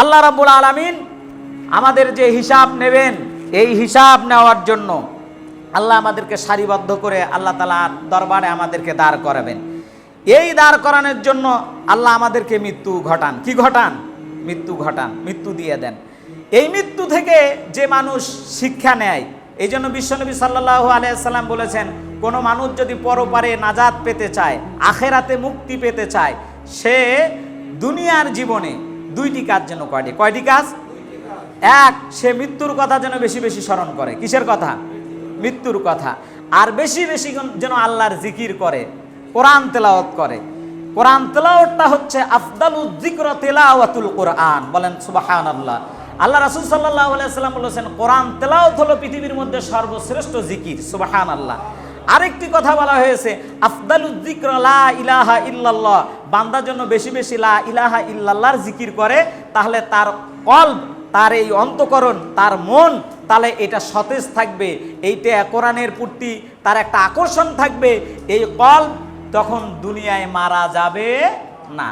আল্লাহ রাব্বুল আলামিন আমাদের যে হিসাব নেবেন, এই হিসাব নেওয়ার জন্য আল্লাহ আমাদেরকে সারিবদ্ধ করে আল্লাহ তালার দরবারে আমাদেরকে দাঁড় করাবেন। এই দাঁড় করানোর জন্য আল্লাহ আমাদেরকে মৃত্যু ঘটান। কি ঘটান? মৃত্যু ঘটান, মৃত্যু দিয়ে দেন। এই মৃত্যু থেকে যে মানুষ শিক্ষা নেয়, এই জন্য বিশ্বনবী সাল্লাহ আলাইসাল্লাম বলেছেন, কোনো মানুষ যদি পরপারে নাজাত পেতে চায়, আখেরাতে মুক্তি পেতে চায়, সে দুনিয়ার জীবনে দুইটি কাজ যেন কয়টি? কয়টি কাজ? এক, সে মৃত্যুর কথা যেন বেশি বেশি স্মরণ করে। কিসের কথা? মৃত্যুর কথা। আর বেশি বেশি যেন আল্লাহর জিকির করে, কোরআন তেলাওয়াত করে। কোরআন তেলাওয়াতটা হচ্ছে আফদালু জিক্র তেলাওয়াতুল কোরআন। বলেন সুবাহান আল্লাহ আল্লাহ রাসুল সাল্লাহ সাল্লাম বলেছেন, কোরআন তেলাওয়াত হলো পৃথিবীর মধ্যে সর্বশ্রেষ্ঠ জিকির। সুবাহান আল্লাহ আরেকটি কথা বলা হয়েছে লা ইলাহা ইল্লাল্লাহ। বান্দার জন্য বেশি বেশি লা ইলাহা ইল্লাল্লাহর জিকির করে, তাহলে তার কল্ব, তার এই অন্তকরণ, তার মন, তাহলে এটা সতেজ থাকবে। এইটা কোরআনের প্রতি, তার একটা আকর্ষণ থাকবে। এই কল তখন দুনিয়ায় মারা যাবে না।